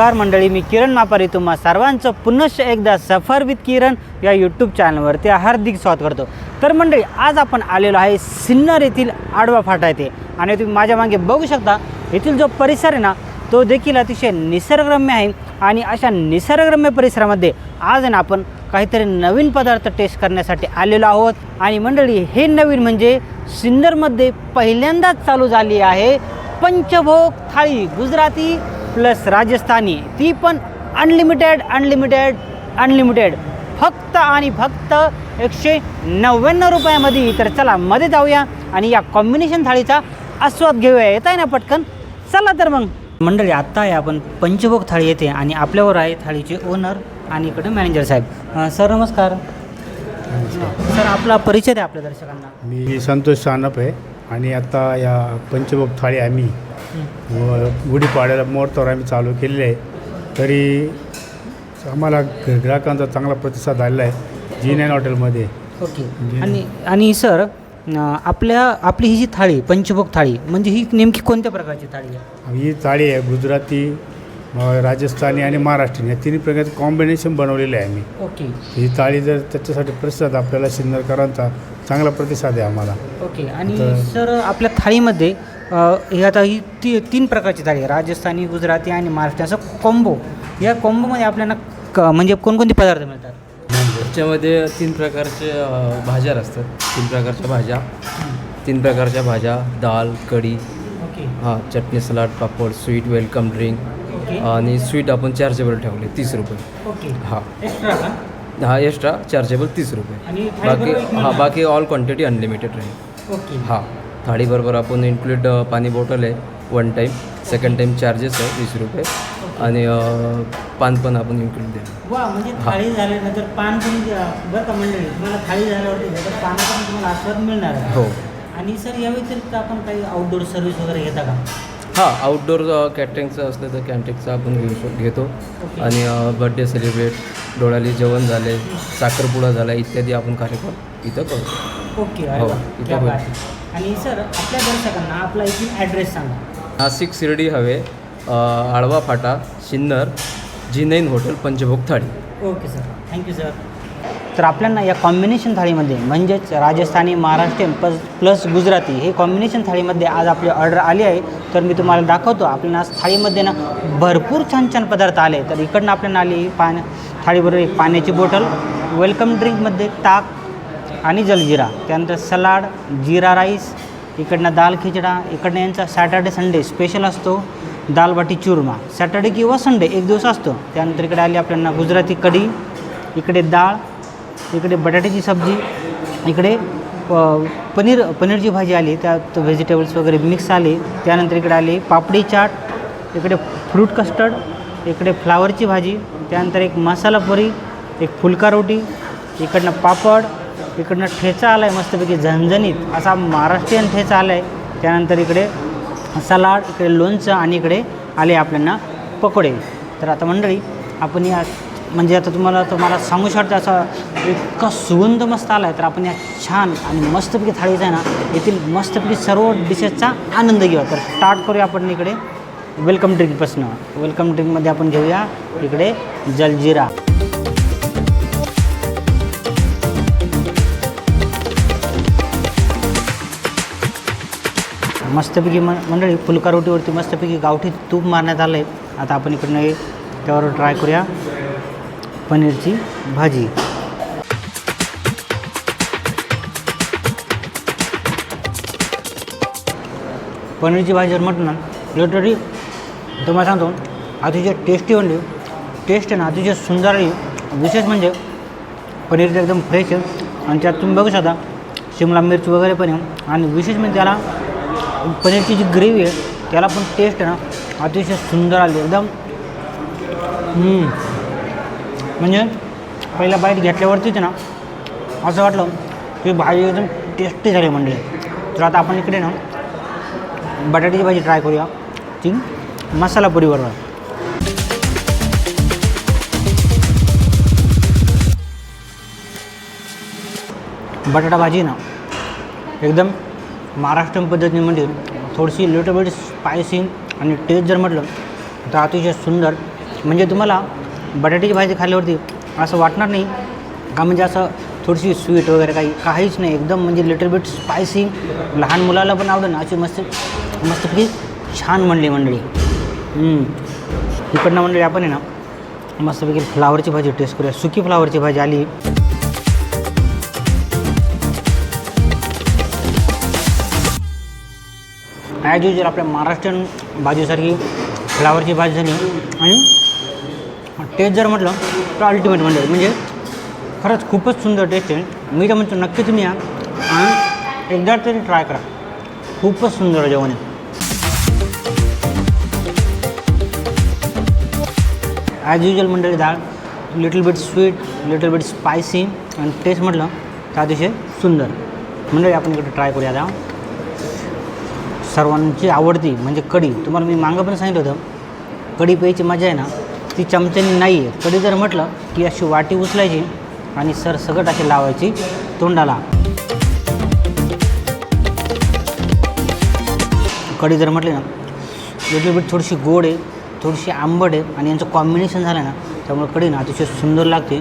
नमस्कार मंडळी मी किरण मापारी तुम्हा सर्वांचं पुनश्च एकदा सफर विथ किरण या यूट्यूब चॅनलवरती हार्दिक स्वागत करतो. तर मंडळी आज आपण आलेलो आहे सिन्नर येथील आडवा फाटा येथे. आणि तुम्ही माझ्या मागे बघू शकता येथील जो परिसर आहे ना तो देखील अतिशय निसर्गरम्य आहे. आणि अशा निसर्गरम्य परिसरामध्ये आज ना आपण काहीतरी नवीन पदार्थ टेस्ट करण्यासाठी आलेलो आहोत. आणि मंडळी हे नवीन म्हणजे सिन्नरमध्ये पहिल्यांदाच चालू झाली आहे पंचभोग थाळी गुजराती प्लस राजस्थानी ती पण अनलिमिटेड अनलिमिटेड अनलिमिटेड फक्त आणि फक्त एकशे नव्याण्णव रुपयामध्ये. तर चला मध्ये जाऊया आणि या कॉम्बिनेशन थाळीचा आस्वाद घेऊया. येत आहे ना पटकन? चला तर मग. मंडळी आत्ता आहे आपण पंचभोग थाळी येते आणि आपल्यावर आहे थाळीचे ओनर आणि इकडे मॅनेजर साहेब. सर नमस्कार. सर आपला परिचय द्या आपल्या दर्शकांना. मी संतोष सानप आहे आणि आता या पंचभोग थाळी आम्ही गुढीपाड्याला मुहूर्तावर आम्ही चालू केलेली आहे. तरी आम्हाला ग्राहकांचा चांगला प्रतिसाद आलेला आहे. जी नाईन हॉटेलमध्ये. ओके. आणि आणि सर आपल्या आपली ही जी थाळी पंचभोग थाळी म्हणजे ही नेमकी कोणत्या प्रकारची थाळी आहे? ही थाळी आहे गुजराती राजस्थानी आणि महाराष्ट्रीयन. या तिन्ही प्रकारचं कॉम्बिनेशन बनवलेलं आहे आम्ही. ओके. ही थाळी जर त्याच्यासाठी प्रतिसाद आपल्याला सिन्नरकरांचा चांगला प्रतिसाद आहे आम्हाला. ओके. आणि सर आपल्या थाळीमध्ये ही आता ही ती तीन प्रकारची थाळी आहे राजस्थानी गुजराती आणि महाराष्ट्र. असं कॉम्बो या कॉम्बोमध्ये आपल्याला क म्हणजे कोणकोणते पदार्थ मिळतात? त्याच्यामध्ये तीन प्रकारचे भाज्या असतात. तीन प्रकारच्या भाज्या. तीन प्रकारच्या भाज्या. डाळ कढी. ओके. हां चटणी सलाड पापड स्वीट वेलकम ड्रिंक. आणि स्वीट आपण चार्जेबल ठेवले तीस रुपये. ओके. हां. हा एक्स्ट्रा चार्जेबल तीस रुपये. बाकी हां? बाकी ऑल क्वांटिटी अनलिमिटेड राहील. ओके. हां. थाळीबरोबर आपण इन्क्लूड पाणी बॉटल आहे one time second time charges आहे वीस रुपये. आणि पान पण आपण इन्क्लूड द्या वा म्हणजे. थाळी झाल्यानंतर पान पण. बरं का मंडळी? तुम्हाला थाळी झाल्यावरती पानाचा पण तुम्हाला आस्वाद मिळणार आहे. हो. आणि सर या व्यतिरिक्त आपण काही आउटडोर सर्व्हिस वगैरे घेता का? हां आउटडोर कॅटरिंगचं असलं तर कॅन्टिंगचं आपण घेऊ घेतो. ओके. आणि बड्डे सेलिब्रेट डोळ्याली जेवण झाले साखरपुडा झाला इत्यादी आपण कार्यक्रम इथं करतो ओके हो, वा. इथं आणि सर आपल्या दर्शकांना आपला इथून ॲड्रेस सांगा. नाशिक शिर्डी हवे अ, आळवा फाटा Sinnar G nine hotel Panchbhog thali. Okay sir. Thank you sir तर आपल्याला या कॉम्बिनेशन थाळीमध्ये म्हणजेच राजस्थानी महाराष्ट्रीयन प्लस प्लस गुजराती हे कॉम्बिनेशन थाळीमध्ये आज आपली ऑर्डर आली आहे. तर मी तुम्हाला दाखवतो आपल्याला आज थाळीमध्ये ना भरपूर छान छान पदार्थ आले. तर इकडनं आपल्याला आली पान थाळीबरोबर एक पाण्याची बॉटल वेलकम ड्रिंकमध्ये ताक आणि जलजिरा त्यानंतर सलाड जिरा राईस इकडनं दाल खिचडा इकडनं यांचा सॅटर्डे संडे स्पेशल असतो. दाल बाटी चुरमा. सॅटर्डे किंवा संडे एक दिवस असतो. त्यानंतर इकडे आली आपल्याला गुजराती कढी इकडे डाळ इकडे बटाट्याची सब्जी इकडे पनीर पनीरची भाजी आली त्यात व्हेजिटेबल्स वगैरे मिक्स आले. त्यानंतर इकडे आली पापडी चाट इकडे फ्रूट कस्टर्ड इकडे फ्लावरची भाजी त्यानंतर एक मसाला पुरी एक फुलका रोटी इकडनं पापड इकडनं ठेचा आला आहे मस्तपैकी झणझणीत. असा महाराष्ट्रीयन ठेचा आला आहे त्यानंतर इकडे सलाड इकडे लोणचं आणि इकडे आले आपल्याला पकोडे. तर आता मंडळी आपण या म्हणजे आता तुम्हाला तुम्हाला सांगू शकता असा इतका सुगंध मस्त आला आहे तर आपण या छान आणि मस्तपैकी थाळीचा आहे ना येथील मस्तपैकी सर्व डिशेसचा आनंद घेऊया. तर स्टार्ट करूया आपण इकडे. वेलकम ड्रिंकपासनं वेलकम ड्रिंकमध्ये आपण घेऊया इकडे जलजिरा. मस्तपैकी म मंडळी फुलका रोटीवरती मस्तपैकी गावठी तूप मारण्यात आलं आहे आता आपण इकडनं हे त्यावर ट्राय करूया. पनीरची भाजी. पनीरची भाजी जर म्हटलं ना लिटरली तुम्हाला सांगतो अतिशय टेस्टी बनली टेस्ट आहे ना अतिशय सुंदर आहे. विशेष म्हणजे पनीर एकदम फ्रेश आहे. आणि त्यात तुम्ही बघू शकता शिमला मिरची वगैरे पण आहे. आणि विशेष म्हणजे त्याला पनीरची जी ग्रेव्ही आहे त्याला पण टेस्ट आहे ना अतिशय सुंदर आली एकदम. म्हणजे पहिला बाईट घेतल्यावरतीच ना असं वाटलं की भाजी एकदम टेस्टी झाली म्हणजे तर आता आपण इकडे ना बटाट्याची भाजी ट्राय करूया. ती मसाला पुरीबरोबर. बटाटा भाजी ना एकदम महाराष्ट्रीयन पद्धतीने म्हणजे थोडीशी लिटल बिट स्पायसी आणि टेस्ट जर म्हटलं तर अतिशय सुंदर. म्हणजे तुम्हाला बटाट्याची भाजी खाल्ल्यावरती असं वाटणार नाही का? म्हणजे असं थोडीशी स्वीट वगैरे काही काहीच नाही. एकदम म्हणजे लिटल बिट स्पायसी लहान मुलाला पण आवडेल अशी मस्त मस्तपैकी छान म्हणली मंडळी. इकडनं मंडळी आपण आहे ना मस्तपैकी फ्लावरची भाजी टेस्ट करूया. सुकी फ्लावरची भाजी आली. ॲज युजल आपल्या महाराष्ट्रीयन भाजीसारखी फ्लावरची भाजी झाली आणि टेस्ट जर म्हटलं तर अल्टिमेट म्हणजे म्हणजे खरंच खूपच सुंदर टेस्ट आहे. मी तर म्हणतो नक्की तुम्ही या आणि एकदा तरी ट्राय करा. खूपच सुंदर जेवण आहे. ॲज युजल मंडळी डाळ little bit sweet little bit spicy आणि टेस्ट म्हटलं तर अतिशय सुंदर. मंडळी आपण इकडे ट्राय करूया आता. सर्वांची आवडती म्हणजे कढी. तुम्हाला मी मागं पण सांगितलं होतं. कढी प्यायची मजा आहे ना ती चमच्यानी नाही आहे. कढी जर म्हटलं की अशी वाटी उचलायची आणि सर सगट अशी लावायची तोंडाला. कढी जर म्हटली ना लिटल बिट थोडीशी गोड आहे थोडीशी आंबट आहे आणि यांचं कॉम्बिनेशन झालं ना त्यामुळे कढी ना अतिशय सुंदर लागते.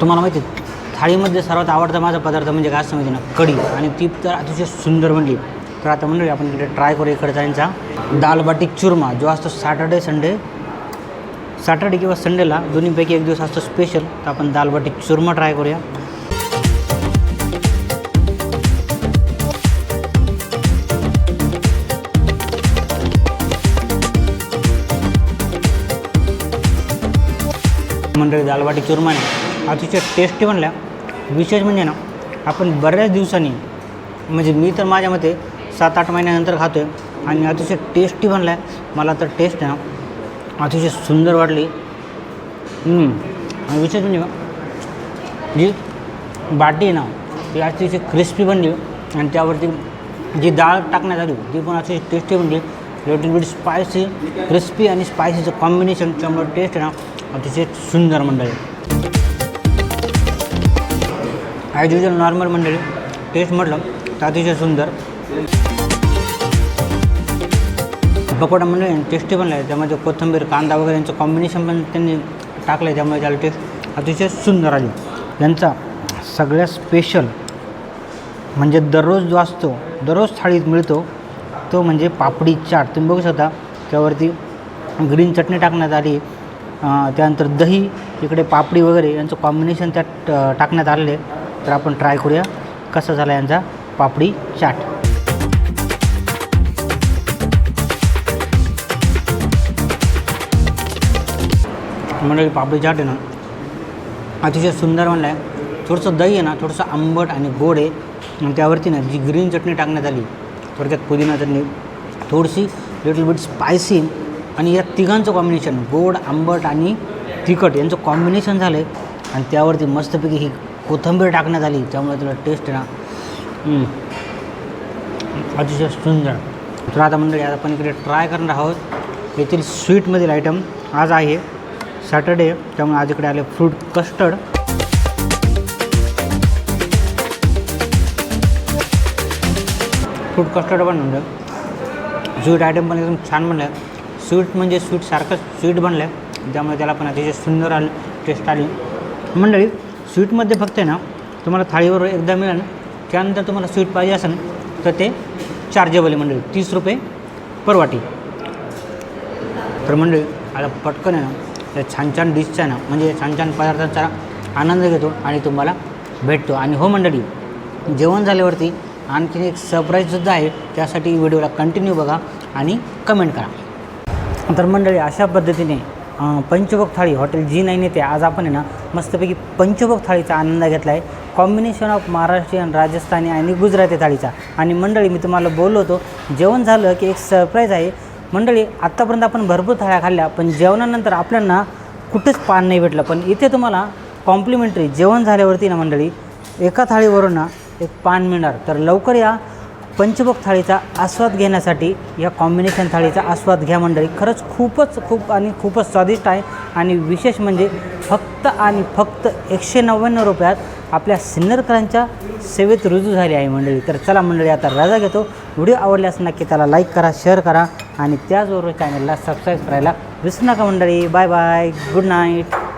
तुम्हाला माहिती आहे, थाळीमध्ये सर्वात आवडता माझा पदार्थ म्हणजे काय सांगितलं ना? कढी. आणि ती तर अतिशय सुंदर म्हणली तर आता मंडळी आपण इकडे ट्राय करू इकडे यांचा. दाल बाटी चुरमा जो असतो सॅटर्डे संडे सॅटर्डे किंवा संडेला दोन्हीपैकी एक दिवस असतो स्पेशल तर आपण दाल बाटी चुरमा ट्राय करूया. मंडळी दालबाटी चुरमा आहे अतिशय टेस्टी बनल्या. विशेष म्हणजे ना आपण बऱ्याच दिवसांनी म्हणजे मी तर माझ्या मते सात आठ महिन्यानंतर खातो आहे आणि अतिशय टेस्टी बनला आहे मला तर टेस्ट आहे ना अतिशय सुंदर वाटली. आणि विशेष म्हणजे जी बाटी आहे ना ती अतिशय क्रिस्पी बनली आणि त्यावरती जी डाळ टाकण्यात आली ती पण अतिशय टेस्टी बनली. लिटल बिट स्पायसी क्रिस्पी आणि स्पायसीचं कॉम्बिनेशन त्यामुळे टेस्ट आहे ना अतिशय सुंदर मंडळी. ॲज युजल नॉर्मल मंडळी टेस्ट म्हटलं तर अतिशय सुंदर. पकोडा म्हणजे टेस्टी बनला आहे त्यामध्ये कोथिंबीर कांदा वगैरे यांचं कॉम्बिनेशन पण त्यांनी टाकलं आहे त्यामुळे त्याला टेस्ट अतिशय सुंदर आली. यांचा सगळ्यात स्पेशल म्हणजे दररोज जो असतो दररोज थाळीत मिळतो तो म्हणजे पापडी चाट. तुम्ही बघू शकता त्यावरती ग्रीन चटणी टाकण्यात आली. त्यानंतर दही इकडे पापडी वगैरे यांचं कॉम्बिनेशन त्यात टाकण्यात आलेलं आहे. तर आपण ट्राय करूया. कसा झाला यांचा पापडी चाट? म्हणजे पापडी चाट आहे ना अतिशय सुंदर म्हणलं आहे. थोडंसं दही आहे ना थोडंसं आंबट आणि गोड आहे. आणि त्यावरती ना जी ग्रीन चटणी टाकण्यात आली थोडक्यात पुदिना चटणी थोडीशी लिटल बिट स्पायसी आणि या तिघांचं कॉम्बिनेशन गोड आंबट आणि तिखट यांचं कॉम्बिनेशन झालं आहे आणि त्यावरती मस्तपैकी ही कोथिंबीर टाकण्यात आली. त्यामुळे तुला टेस्ट ना अतिशय सुंदर. तर आता मंडळी आता आपण इकडे ट्राय करणार आहोत. येथील स्वीटमधील आयटम आज आहे सॅटर्डे त्यामुळे आज इकडे आले फ्रूट कस्टर्ड फ्रूट कस्टर्ड पण म्हणलं. स्वीट आयटम पण एकदम छान बनलं स्वीट म्हणजे स्वीटसारखं स्वीट बनलं आहे त्यामुळे त्याला पण अतिशय सुंदर आली टेस्ट आली. मंडळी स्वीटमध्ये फक्त आहे ना तुम्हाला थाळीवर एकदा मिळेल त्यानंतर तुम्हाला स्वीट पाहिजे असेल तर ते चार्जेबल आहे मंडळी. तीस रुपये पर वाटी. तर मंडळी आता पटकन आहे ना त्या छान छान डिशचा आहे ना म्हणजे छान छान पदार्थांचा आनंद घेतो आणि तुम्हाला भेटतो. आणि हो मंडळी जेवण झाल्यावरती आणखीन एक सरप्राईजसुद्धा आहे त्यासाठी व्हिडिओला कंटिन्यू बघा आणि कमेंट करा. तर मंडळी अशा पद्धतीने पंचभोग थाळी हॉटेल जी नाईन येते. आज आपण आहे ना मस्तपैकी पंचभोग थाळीचा आनंद घेतला आहे कॉम्बिनेशन ऑफ महाराष्ट्रीयन राजस्थानी आणि गुजराती थाळीचा. आणि मंडळी मी तुम्हाला बोललो होतो जेवण झालं की एक सरप्राईज आहे. मंडळी आत्तापर्यंत आपण भरपूर थाळ्या खाल्ल्या पण जेवणानंतर आपल्यांना कुठेच पान नाही भेटलं. पण इथे तुम्हाला कॉम्प्लिमेंटरी जेवण झाल्यावरती ना मंडळी एका थाळीवरून ना एक पान मिळणार. तर लवकर या. पंचभोग थाळीचा आस्वाद घेण्यासाठी या कॉम्बिनेशन थाळीचा आस्वाद घ्या मंडळी. खरंच खूपच खूप आणि खूपच स्वादिष्ट आहे. आणि विशेष म्हणजे फक्त आणि फक्त एकशे नव्याण्णव रुपयात आपल्या सिन्नरकरांच्या सेवेत रुजू झाली आहे मंडळी. तर चला मंडळी आता रजा घेतो. व्हिडिओ आवडल्यास नक्की त्याला लाईक करा शेअर करा. आणि त्याचबरोबर चॅनलला सबस्क्राईब करायला विसरू नका मंडळी. Bye bye good night